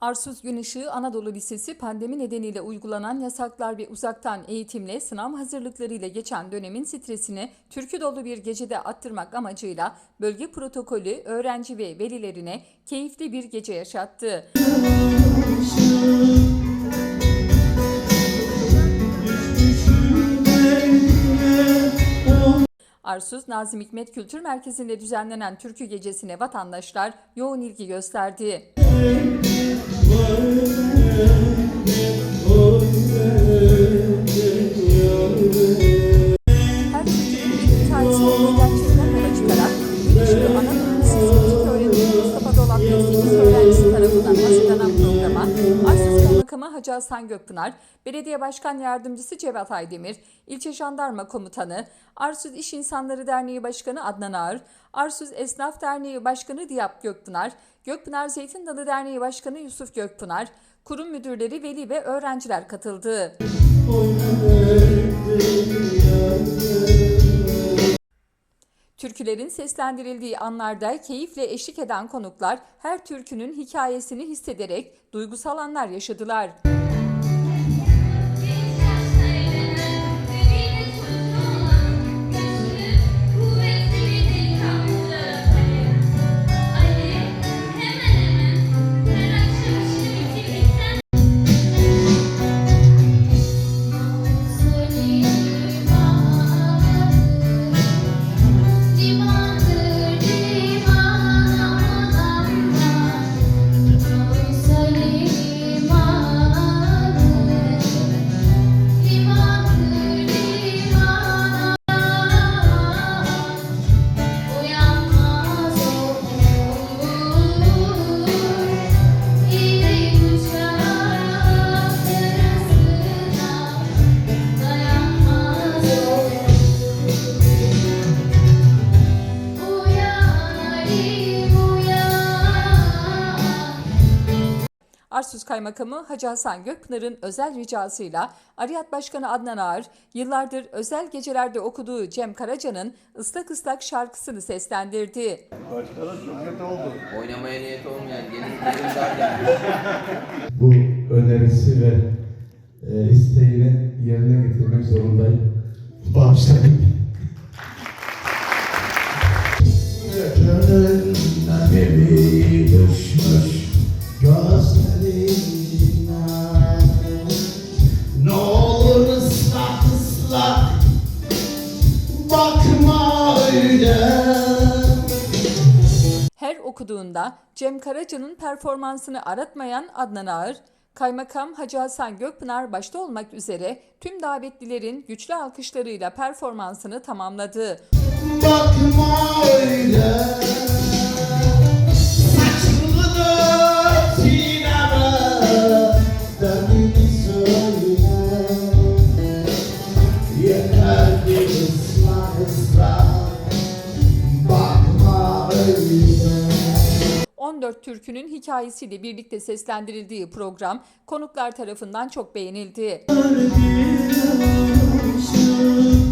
Arsuz Gün Işığı Anadolu Lisesi pandemi nedeniyle uygulanan yasaklar ve uzaktan eğitimle sınav hazırlıklarıyla geçen dönemin stresini türkü dolu bir gecede attırmak amacıyla bölge protokolü öğrenci ve velilerine keyifli bir gece yaşattı. Arsuz Nazım Hikmet Kültür Merkezi'nde düzenlenen türkü gecesine vatandaşlar yoğun ilgi gösterdi. Her gerçekten yola çıkarak Işığı Anadolu Lisesi Müzik Öğretmeni Mustafa Dolap ve 8 öğrencisi tarafından hazırlanan programa Arsuz Kaymakamı Hacı Hasan Gökpınar, Belediye Başkan Yardımcısı Cevat Aydemir, İlçe Jandarma Komutanı, Arsuz İş İnsanları Derneği Başkanı Adnan Ağır, Arsuz Esnaf Derneği Başkanı Diyap Gökpınar, Gökpınar Zeytin Dalı Derneği Başkanı Yusuf Gökpınar, kurum müdürleri, veli ve öğrenciler katıldı. Türkülerin seslendirildiği anlarda keyifle eşlik eden konuklar her türkünün hikayesini hissederek duygusal anlar yaşadılar. Limandır Arsuz Kaymakamı Hacı Hasan Gökpınar'ın özel ricasıyla Ariyat Başkanı Adnan Ağar, yıllardır özel gecelerde okuduğu Cem Karaca'nın ıslak ıslak şarkısını seslendirdi. Başkanım çok kötü oldu. Oynamaya niyet olmayan gelin bu önerisi ve e, isteğini yerine bakma öyle Her okuduğunda Cem Karaca'nın performansını aratmayan Adnan Ağır, Kaymakam Hacı Hasan Gökpınar başta olmak üzere tüm davetlilerin güçlü alkışlarıyla performansını tamamladı. Bakma öyle 14 türkünün hikayesiyle birlikte seslendirildiği program konuklar tarafından çok beğenildi. Gün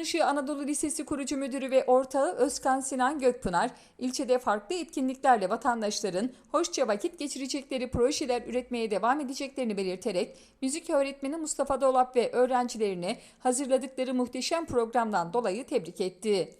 Işığı Anadolu Lisesi kurucu müdürü ve ortağı Özkan Sinan Gökpınar, ilçede farklı etkinliklerle vatandaşların hoşça vakit geçirecekleri projeler üretmeye devam edeceklerini belirterek, müzik öğretmeni Mustafa Dolap ve öğrencilerini hazırladıkları muhteşem programdan dolayı tebrik etti.